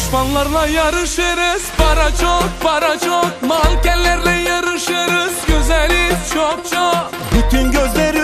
Düşmanlarla yarışırız. Para çok para çok. Mankenlerle yarışırız. Güzeliz çok çok. Bütün gözleri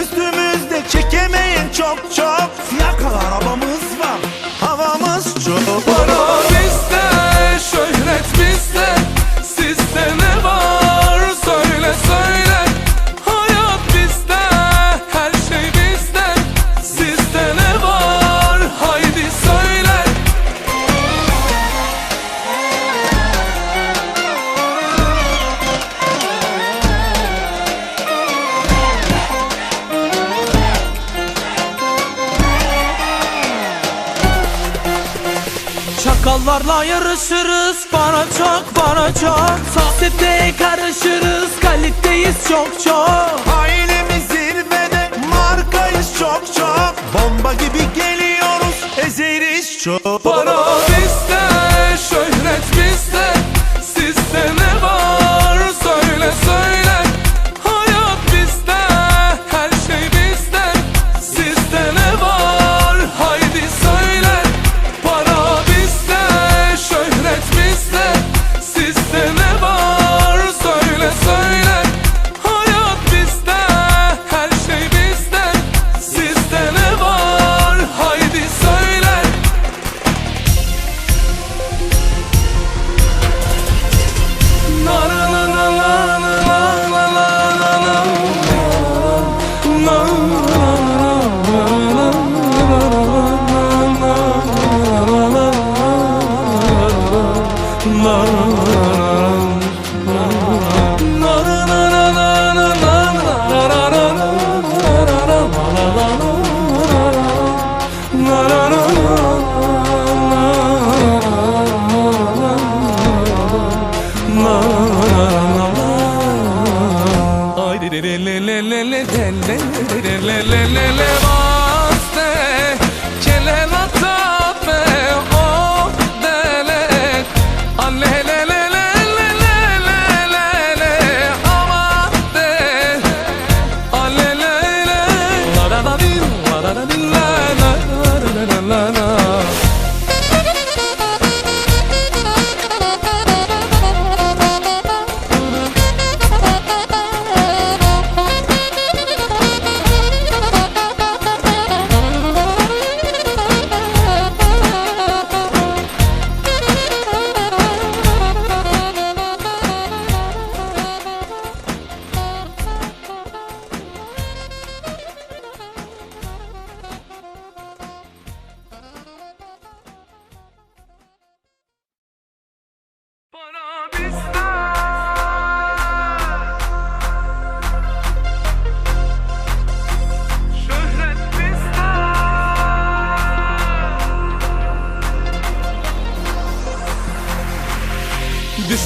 Çakallarla yarışırız Bana çok bana çok. Sohbete karışırız Kaliteyiz çok çok. Ailemiz zirvede Markayız çok çok. Bomba gibi geliyoruz Ezeriz çok. Para nedenlere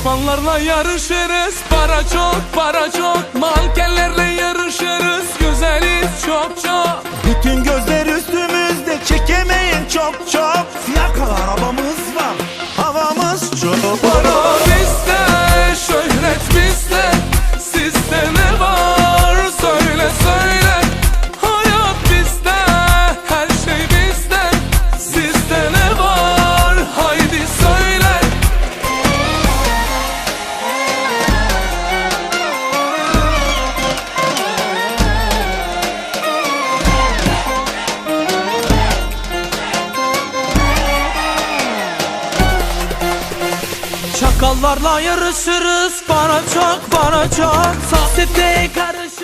Düşmanlarla yarışırız. Para çok para çok. Mankenlerle yarışırız. Güzeliz çok çok. Bütün gözler üstümüzde. Çekemeyin çok çok. Çakallarla yarışırız. Bana çok bana çok. Sahte karışır.